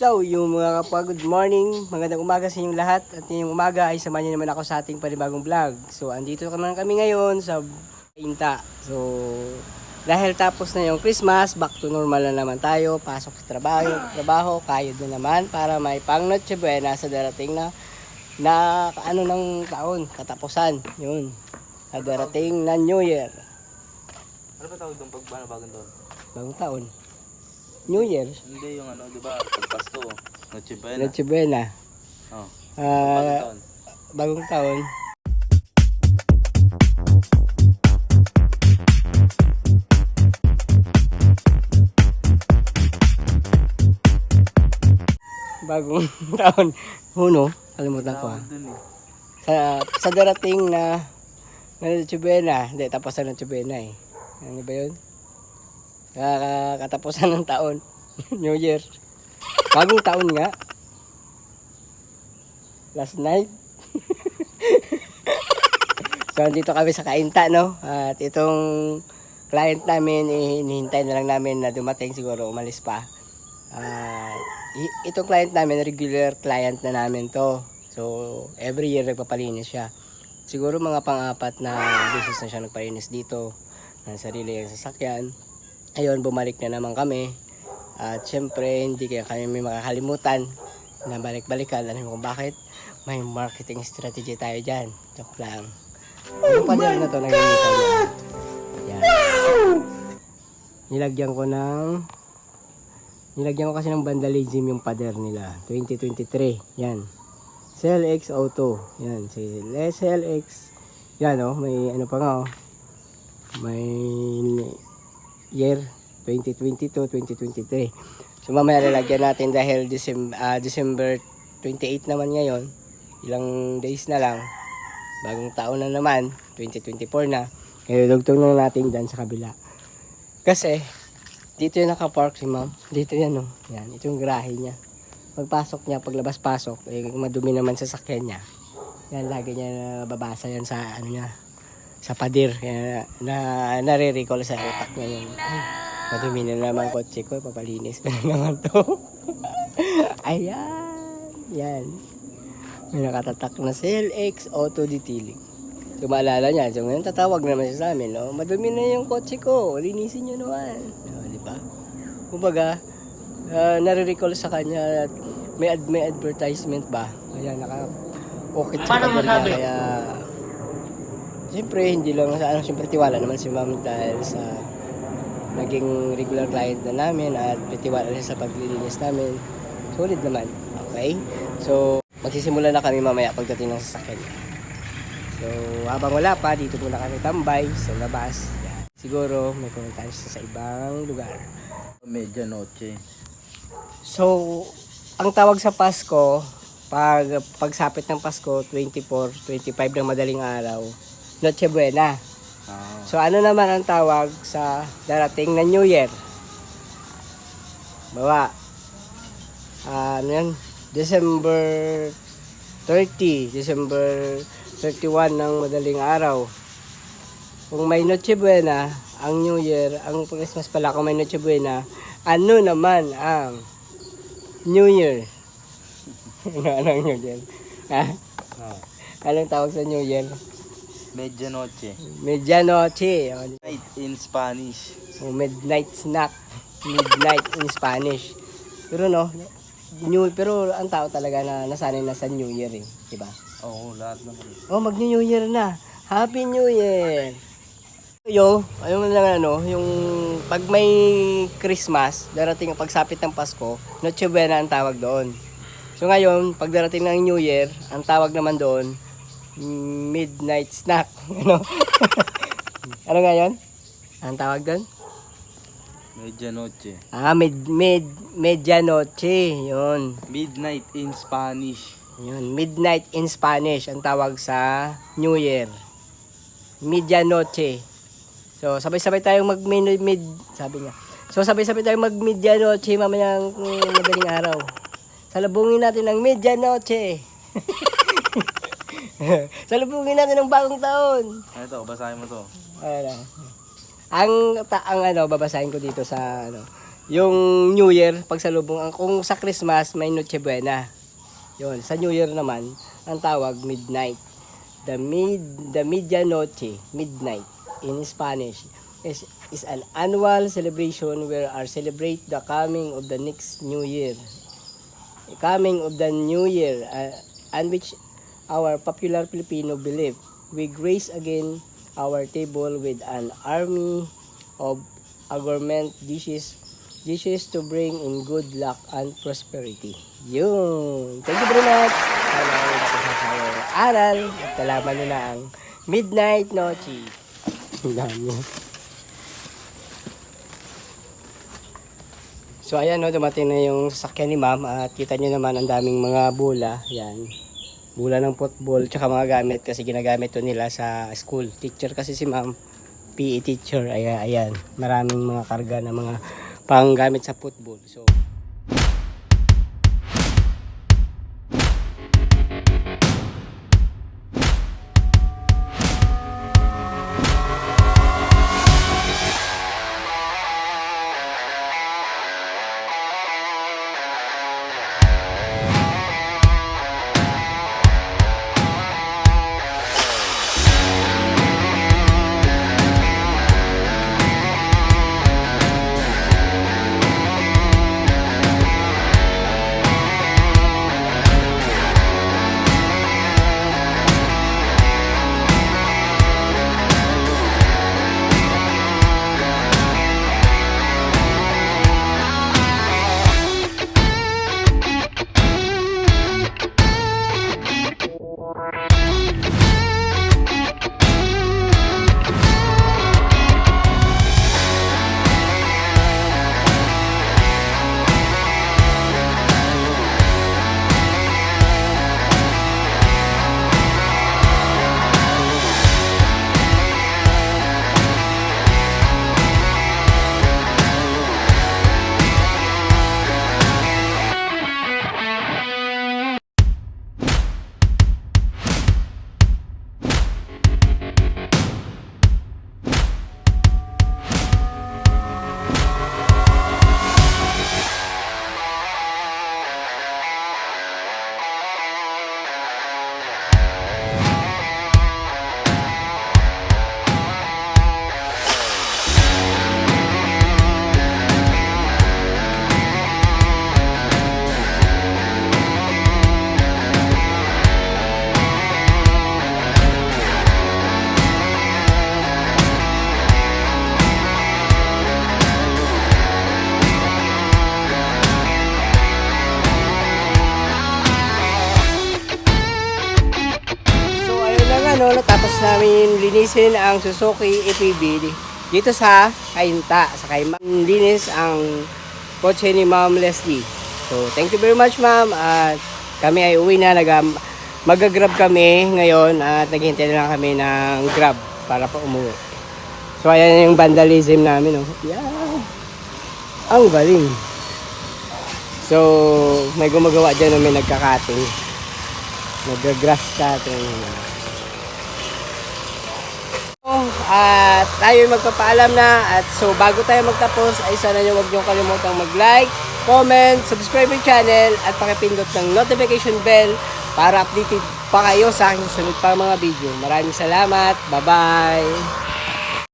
So, yung mga kapwa, good morning. Magandang umaga sa inyong lahat. At ngayong umaga ay samahan niyo naman ako sa ating panibagong vlog. So, andito naman kami ngayon sa Inta. So, dahil tapos na yung Christmas, back to normal na naman tayo. Pasok sa trabaho, trabaho kayod na naman para may pang Noche Buena sa darating na na ano ng taon, katapusan. Yun. Sa darating na New Year. Ano ba tawag doon pag bagong taon? Bagong taon. New Year. Hindi yung ano, di ba? Pag Pasko, Noche Buena. Noche Buena. Oh, Ah, bagong taon. bagong taon. Bagong taon. Huno, kalimutan ko. ah. Tawag dun eh. Sa, sa darating na na Noche Buena. Hindi, tapos na Noche Buena eh. Ano ba yun? Kaka- Katapusan ng taon. New Year. Bagong taon nga. Last night. so, andito kami sa Kainta, no? At itong client namin, eh, hinihintay na lang namin na dumating siguro, umalis pa. I- itong client namin, regular client na namin to. So, every year nagpapalinis siya. Siguro mga pang-apat na beses na siya nagpalinis dito ng sarili yung sasakyan. Ayun, bumalik na naman kami. At syempre, hindi kaya kami may makakalimutan na balik-balikan. Alam mo kung bakit? May marketing strategy tayo dyan. Joke lang. Ano pa na to nagamita niya? Yan. Nilagyan ko ng Nilagyan ko kasi ng vandalism yung pader nila. 2023. Yan. CLX Auto. Yan. Si SLX. Yan oh. May ano pa nga oh. May year 2022, 2023. So mamaya lalagyan natin dahil December, December 28 naman ngayon. Ilang days na lang. Bagong taon na naman. 2024 na. Kaya dugtong na natin dyan sa kabila. Kasi, dito yung nakapark si ma'am. Dito yan, oh. Yan, ito yung garahe niya. Pagpasok niya, paglabas-pasok, eh, madumi naman sa sakyan niya. Yan, lagi niya nababasa yan sa, ano niya, sa padir. Kaya, na, nare-recall sa utak niya yun. Ay, madumi na naman kotse ko, papalinis ko na naman to. Ayan, yan. May nakatatak na CLX Auto Detailing. So, maalala niya. So, ngayon tatawag naman siya sa amin, no? Madumi na yung kotse ko. Linisin niyo naman. No, di ba? Kumbaga, uh, nare-recall sa kanya at may, ad- may advertisement ba? Kaya naka okay sa pader niya. Kaya, siyempre, hindi lang sa ano, siyempre tiwala naman si ma'am dahil sa naging regular client na namin at tiwala siya sa paglilinis namin. Solid naman. Okay? So, magsisimula na kami mamaya pagdating ng sasakyan. So, habang wala pa, dito muna kami tambay sa labas. Yan. Siguro, may pumuntahan siya sa ibang lugar. Medya noche. So, ang tawag sa Pasko, pag pagsapit ng Pasko, 24, 25 ng madaling araw, Noche Buena. Ah. So, ano naman ang tawag sa darating na New Year? Bawa, ah, ano yan? December 30, December 31 ng madaling araw. Kung may Noche Buena, ang New Year, ang Christmas pala, kung may Noche Buena, ano naman ang New Year? ano ang New Year? Ha? Ah. Anong tawag sa New Year? Medianoche. O, Night in Spanish. o midnight snack. Midnight in Spanish. Pero no, New, pero ang tao talaga na nasanay na sa New Year eh. Diba? Oo, lahat naman. Oh, mag New Year na. Happy New Year! Yo, ayun lang ano, yung pag may Christmas, darating ang pagsapit ng Pasko, Noche Buena ang tawag doon. So ngayon, pag darating ng New Year, ang tawag naman doon, midnight snack. Ano? ano nga yun? Ang tawag doon? Medya noche. Ah, mid, mid, medianoche. Yun. Midnight in Spanish. Yun, midnight in Spanish ang tawag sa New Year. Medianoche. So, sabay-sabay tayong mag mid, sabi niya. So, sabay-sabay tayong mag medianoche mamayang mm, madaling araw. Salubungin natin ang medianoche. Salubungin natin ang bagong taon. Ano to? Basahin mo to. Ano. Ang ta ang ano babasahin ko dito sa ano yung New Year, pagsalubong, ang- kung sa Christmas, may Noche Buena. Yun, sa New Year naman, ang tawag midnight. The mid the medianoche, midnight in Spanish is is an annual celebration where our celebrate the coming of the next new year. Coming of the new year uh, and which our popular Filipino believe we grace again our table with an army of government dishes dishes to bring in good luck and prosperity. Yun. Thank you very much. Sa aral at kalaman nyo na ang Midnight Noche. Ang dami. So ayan no, dumating na yung sasakyan ni ma'am at kita nyo naman ang daming mga bula. Yan. Bula ng football tsaka mga gamit kasi ginagamit to nila sa school. Teacher kasi si ma'am. PE teacher. Ayan, ayan. Maraming mga karga na mga panggamit sa football. So nga no, natapos namin linisin ang Suzuki EPB dito sa Kainta, sa Kaimang. Linis ang kotse ni Ma'am Leslie. So thank you very much ma'am at kami ay uwi na, nag mag-grab kami ngayon at naghihintay na lang kami ng grab para pa umuwi. So ayan yung vandalism namin. Oh. Yeah. Ang galing. So may gumagawa dyan na may nagkakating. Nag-grass cutting. Oh, at tayo magpapaalam na at so bago tayo magtapos ay sana nyo huwag nyo kalimutang mag-like, comment, subscribe yung channel at pakipindot ng notification bell para updated pa kayo sa aking susunod pa mga video. Maraming salamat. Bye-bye!